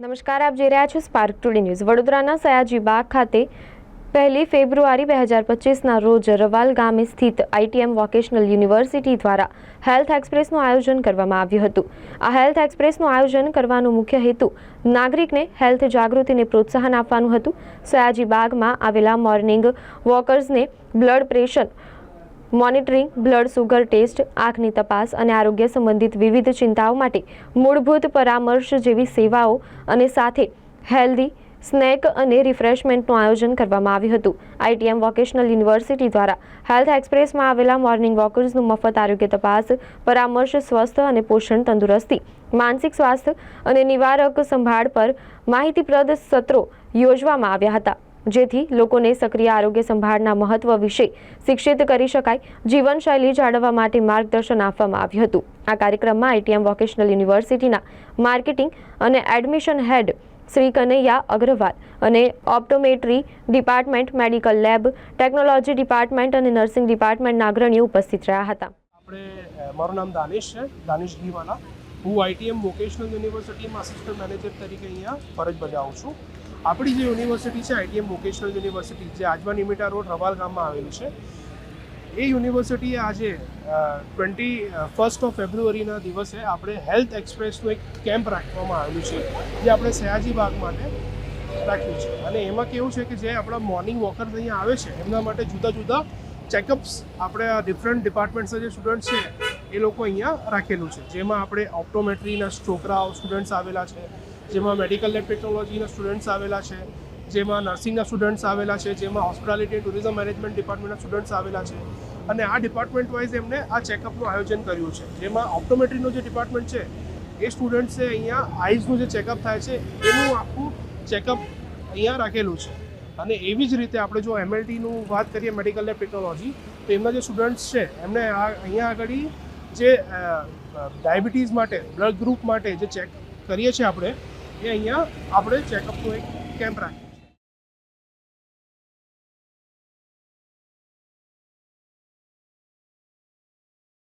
નમસ્કાર, આપ જોઈ રહ્યા છો સ્પાર્ક ટુડે ન્યૂઝ વડોદરાના સયાજી બાગ ખાતે પહેલી ફેબ્રુઆરી બે હજાર પચીસના રોજ રવાલ ગામે સ્થિત આઈટીએમ વોકેશનલ યુનિવર્સિટી દ્વારા હેલ્થ એક્સપ્રેસનું આયોજન કરવામાં આવ્યું હતું. આ હેલ્થ એક્સપ્રેસનું આયોજન કરવાનો મુખ્ય હેતુ નાગરિકને હેલ્થ જાગૃતિને પ્રોત્સાહન આપવાનું હતું. સયાજી બાગમાં આવેલા morning વોકર્સને blood pressure monitoring, blood sugar test, આંખની તપાસ અને આરોગ્ય સંબંધિત વિવિધ ચિંતાઓ માટે મૂળભૂત પરામર્શ જેવી સેવાઓ અને સાથે હેલ્ધી સ્નેક અને રિફ્રેશમેન્ટનું આયોજન કરવામાં આવ્યું હતું. આઈટીએમ વોકેશનલ યુનિવર્સિટી દ્વારા હેલ્થ એક્સપ્રેસમાં આવેલા મોર્નિંગ વોકર્સનું મફત આરોગ્ય તપાસ, પરામર્શ સ્વસ્થ અને પોષણ તંદુરસ્તી, માનસિક સ્વાસ્થ્ય અને નિવારક સંભાળ પર માહિતીપ્રદ સત્રો યોજવામાં આવ્યા હતા. જેથી લોકોને સક્રિય આરોગ્ય સંભાળના મહત્વ વિશે શિક્ષિત કરી શકાય, જીવનશૈલી જાળવવા માટે માર્ગદર્શન આપવામાં આવ્યું હતું. આ કાર્યક્રમમાં આઈટીએમ વોકેશનલ યુનિવર્સિટીના માર્કેટિંગ અને એડમિશન હેડ શ્રી કનૈયા અગ્રવાલ અને optometry department, medical lab, technology department અને નર્સિંગ ડિપાર્ટમેન્ટના અગ્રણીઓ ઉપસ્થિત રહ્યા હતા. આપણે મારું નામ દાનિશ છે, દાનિશ ઘીવાલા હું આઈટીએમ વોકેશનલ યુનિવર્સિટીમાં અસિસ્ટન્ટ મેનેજર તરીકે અહીંયા ફરજ બજાવું છું. આપણી જે યુનિવર્સિટી છે આઈટીએમ વોકેશનલ યુનિવર્સિટી જે આજવા નિમિટા રોડ રવાલ ગામમાં આવેલી છે, એ યુનિવર્સિટીએ આજે ટ્વેન્ટી ફર્સ્ટ ઓફ ફેબ્રુઆરીના દિવસે આપણે હેલ્થ એક્સપ્રેસનું એક કેમ્પ રાખવામાં આવેલું છે, જે આપણે સયાજી બાગ માટે રાખ્યું છે. અને એમાં કેવું છે કે જે આપણા મોર્નિંગ વોકર્સ અહીંયા આવે છે, એમના માટે જુદા જુદા ચેકઅપ્સ આપણે ડિફરન્ટ ડિપાર્ટમેન્ટ્સના જે સ્ટુડન્ટ છે, એ લોકો અહીંયા રાખેલું છે. જેમાં આપણે ઓપ્ટોમેટ્રીના છોકરાઓ સ્ટુડન્ટ્સ આવેલા છે જેમાં મેડિકલ લેબ ટેકનોલોજીના સ્ટુડન્ટ્સ આવેલા છે, જેમાં નર્સિંગના સ્ટુડન્ટ્સ આવેલા છે, જેમાં હોસ્પિટાલિટી ટુરિઝમ મેનેજમેન્ટ ડિપાર્ટમેન્ટના સ્ટુડન્ટ્સ આવેલા છે. અને આ ડિપાર્ટમેન્ટ વાઇઝ એમને આ ચેકઅપનું આયોજન કર્યું છે. જેમાં ઓપ્ટોમેટ્રીનું જે ડિપાર્ટમેન્ટ છે, એ સ્ટુડન્ટ્સે અહીંયા આઈઝનું જે ચેકઅપ થાય છે, એનું આખું ચેકઅપ અહીંયા રાખેલું છે. અને એવી જ રીતે આપણે જો એમએલટીનું વાત કરીએ મેડિકલ લેબ ટેકનોલોજી તો એમના જે સ્ટુડન્ટ્સ છે, એમને આ અહીંયા આગળ જે ડાયાબિટીસ માટે બ્લડ ગ્રુપ માટે જે ચેક કરીએ છીએ આપણે એ અહીંયા આપણે ચેકઅપનો એક કેમ્પ રાખીએ.